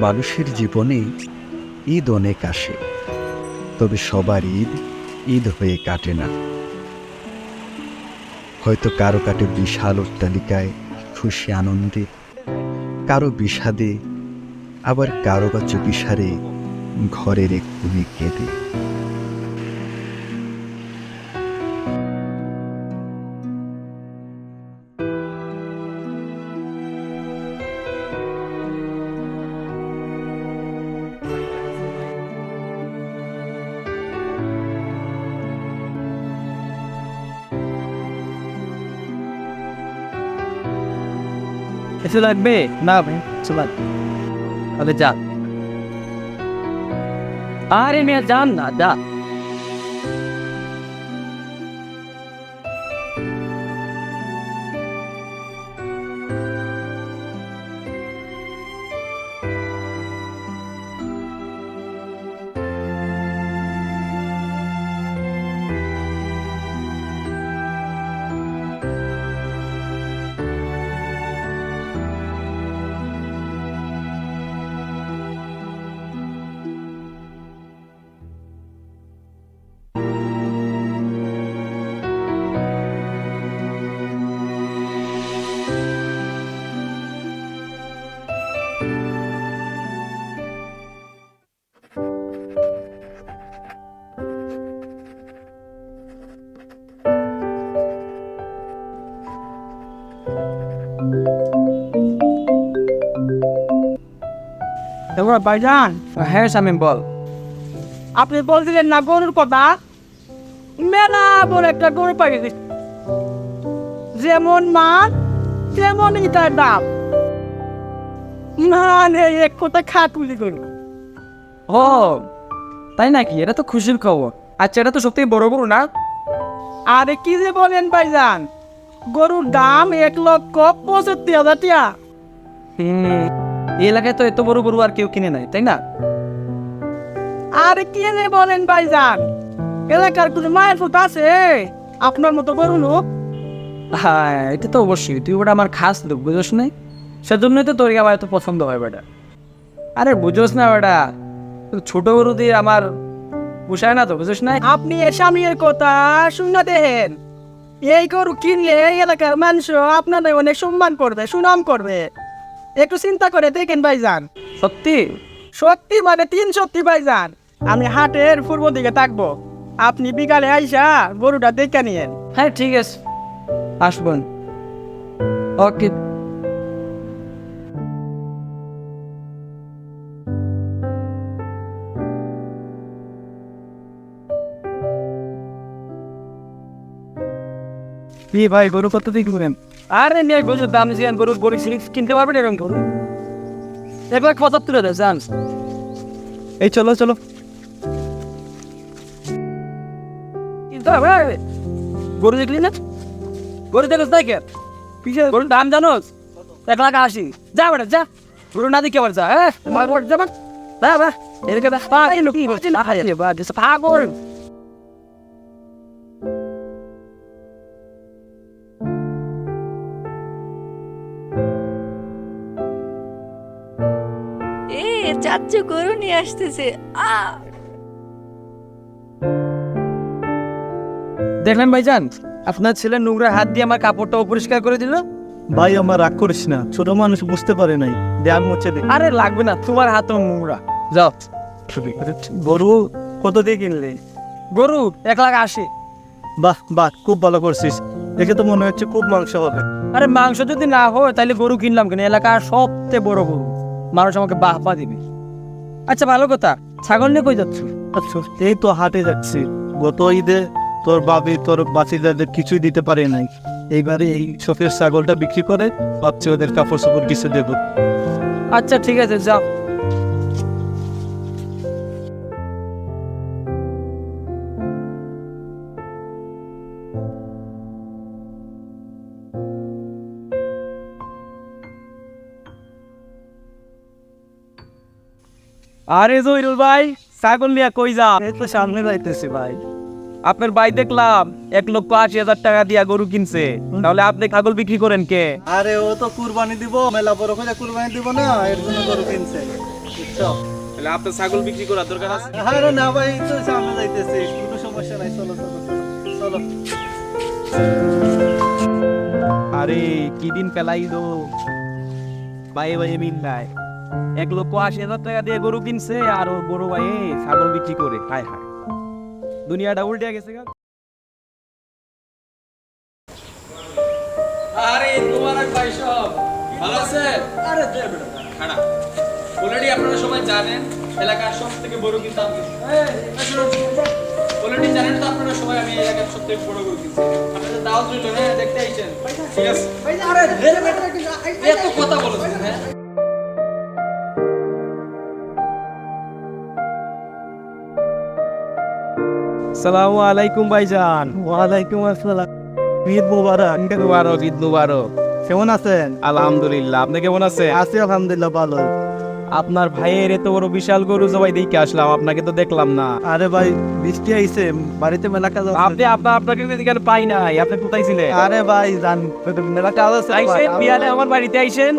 মানুষের জীবনে ঈদ অনেক আসে, তবে সবার ঈদ ঈদ হয়ে কাটে না। হয়তো কারও কাটে বিশাল অট্টালিকায় খুশি আনন্দে, কারও বিষাদে, আবার কারও বা চুপিসারে ঘরের এক কুমি কেঁদে। কিছু লাগবে? না ভাই কিছু লাগবে তাহলে যা। আরে মেয়ে যান না যা। এবার ভাইজান হ্যাঁ শামিম বল। আপনি বলছিলেন না গরুর কথা? মেলা বড় একটা গরু পাই গেছে। যেমন মান তেমনই তার দাম। মানে এক কথা খাতুলি গরু। ও তাই নাকি? এটা তো খুশির খবর। আচ্ছা এটা তো সত্যি বড় গরু না? আরে কি যে বলেন ভাইজান? গরুর দাম এক লক্ষ পঁচাত্তর হাজার হুম। এই এলাকায় তো এত বড় বড় আর কেউ কিনে নাই তাই না? আরে কি যে বলেন ভাইজান? এলাকার কোনো মায়ের ফুট আছে? আপনার মতো গরু লোক? হ্যাঁ এটা তো অবশ্যই। তুই ওটা আমার খাস লোক বুঝোস নাই? সেজন্যই তো তোর আমার এত পছন্দ হয় বেটা। আরে বুঝোস না বেটা ছোট গরু দিয়ে আমার পোষায় না তো বুঝোস না আপনি স্বামীর কথা শুনে দেখেন। এই গরু কিনলে এই এলাকার মানুষ আপনাদের অনেক সম্মান করবে সুনাম করবে। একটু চিন্তা করে দেখেন ভাইজান। সত্যি? সত্যি মানে তিন সত্যি ভাইজান। আমি হাটের পূর্ব দিকে থাকব। আপনি বিকালে আইসা গরুটা দেখে নিয়েন। হ্যাঁ ঠিক আছে। আসবেন ওকে। ভাই গরু কত দিক ঘুরেন আরে নিয়ে গরুর দাম দিয়েছেন গরুর গরু সিরিজ কিনতে পারবেন এরকম গরু এক লাখ পঁচাত্তর হাজার, জান। এই চলো চলো। কিনতে গরু দেখলি না? গরু দেখোস তাই কে পিছে গরুর দাম জানোস? এক লাখ আশি। যা বেটা, যা। গরু না দিকে আবার যা হ্যাঁ? মার যা বা না দিস পাগল। চাচ্চু গরু নিয়ে আসতেছে। আ! দেখলেন ভাইজান আপনার ছেলে নোংরা হাত দিয়ে আমার কাপড়টা অপরিষ্কার করে দিল? ভাই আমার রাগ করিস না ছোট মানুষ বুঝতে পারে নাই দেয়াল মুছে দে। আরে লাগবে না তোমার হাতও নোংরা। যাও। গরু কত দিয়ে কিনলে? গরু এক লাখ আশি। বাহ বাহ খুব ভালো করছিস। দেখে তো মনে হচ্ছে খুব মাংস হবে। আরে মাংস যদি না হয় তাহলে গরু কিনলাম কেন? এলাকার সবচেয়ে বড় গরু। মানুষ আমাকে বাহ পা দিবে। আচ্ছা ভালো কথা। ছাগল নিয়ে কই যাচ্ছ? আচ্ছা এই তো হাটে যাচ্ছি। গত ঈদে তোর বাবি তোর বাচ্চাদের কিছুই দিতে পারে নাই। এইবারে এই শখের ছাগলটা বিক্রি করে ভাবছি ওদের কাপড় চোপড় কিছু দেবো। আচ্ছা ঠিক আছে যাও। আরে জহিরুল ভাই ছাগল নিয়ে কই যা? এই তো সামনে যাইতেছি ভাই। আপনার ভাই দেখলাম এক লক্ষ আশি হাজার টাকা দিয়া গরু কিনছে। তাহলে আপনি ছাগল বিক্রি করেন কে? আরে ও তো কুরবানি দিব মেলা বড় করে কুরবানি দিব না এর জন্য গরু কিনছে। বুঝছ? তাহলে আপনার ছাগল বিক্রি করার দরকার আছে? আরে না ভাই তো সামনে যাইতেছি কোনো সমস্যা নাই চলো চলো চলো আরে কি দিন পেলাইলো ভাই ভাই মিল নাই এক লক্ষ আশি হাজার টাকা দিয়ে গরু কিনছে আর ওর বড় ভাই ছাগল বিক্রি করে হায় হায়। দুনিয়াটা উল্টে গেছে গা। আরে তোমার এক ভাই সব। ভালো আছে? আরে দে বেটা খাড়া। অলরেডি আপনারা সবাই জানেন এলাকার সব থেকে বড় কিন্তু অলরেডি জানেন তো আপনারা সবাই আমি এলাকার সব থেকে বড় গরু কিনছি। আপনাদের দাওয়াত রইল হ্যাঁ দেখতে আইছেন ঠিক আছে? এত কথা বলছেন হ্যাঁ সালামু আলাইকুম ভাইজান। ওয়ালাইকুম আসসালাম। ঈদ মুবারক। ঈদ মুবারক ঈদ মুবারক। কেমন আছেন? আলহামদুলিল্লাহ আপনি কেমন আছেন? আছি আলহামদুলিল্লাহ ভালো। আপনার ভাইয়ের এত বড় বিশাল গরু জবাই দেখে আসলাম আপনাকে তো দেখলাম না। আরে ভাই বৃষ্টি আইছে বাড়িতে মেলা কাজ আপনি আপনার আপনাকে এখানে পাই নাই আপনি কোথায় ছিলেন? আরে ভাই জান মেলা কাজ আছে। ভাই। আইসেন বিয়ালে আমার বাড়িতে আইসেন।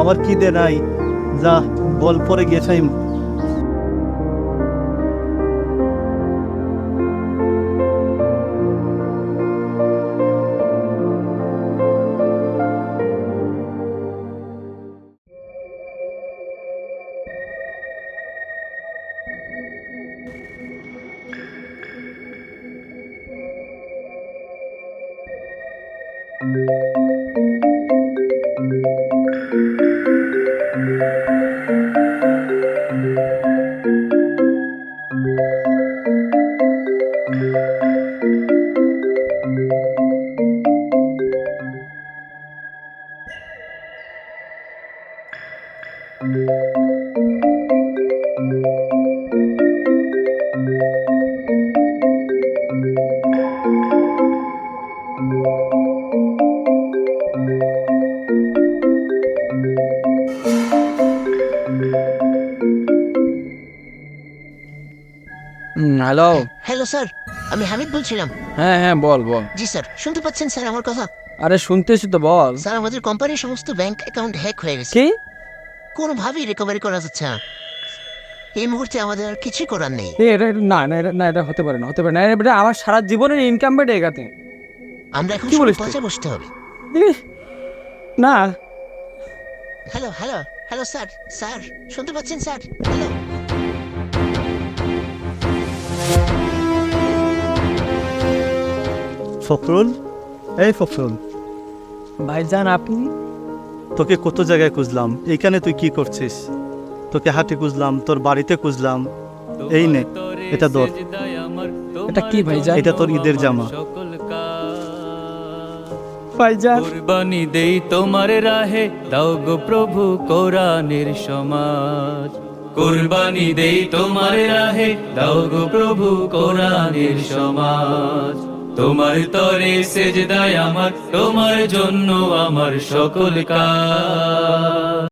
আমার কি দে নাই। যা বল পরে গিয়ে হ্যালো হ্যালো স্যার আমি হামিদ বলছিলাম। হ্যাঁ হ্যাঁ বল বল। জি স্যার শুনতে পাচ্ছেন স্যার আমার কথা? আরে শুনতেছি তো বল। স্যার আমাদের কোম্পানির সমস্ত ব্যাংক অ্যাকাউন্ট হ্যাক হয়ে গেছে। কি? কোনোভাবেই রিকভারি করা যাচ্ছে না। এই মুহূর্তে আমাদের আর কিছুই করার নেই। এ, এটা এটা- না না এটা না এটা হতে পারে না হতে পারে না। এটা আমার সারা জীবনের ইনকাম বেড়ে এগাতে আমরা এখন কি শুধু বলিস তুই? পচে বসতে হবে। না। Hello hello hello sir sir শুনতে পাচ্ছেন স্যার হ্যালো ফখরুল? এই ফখরুল। ভাইজান আপনি? তোকে কত জায়গায় খুঁজলাম? এইখানে তুই কি করছিস? তোকে হাটে খুঁজলাম তোর বাড়িতে খুঁজলাম। এই নে এটা ধর এটা কি ভাইজান এটা তোর ঈদের জামা। ভাইজান কুরবানি দেই তোমার রাহে দাও গো প্রভু কোরআনের সমাজ। কুরবানি দেই তোমার রাহে দাও গো প্রভু কোরআনের সমাজ। তোমার তরে সেজদায় আমার তোমার জন্য আমার সকল কাজ।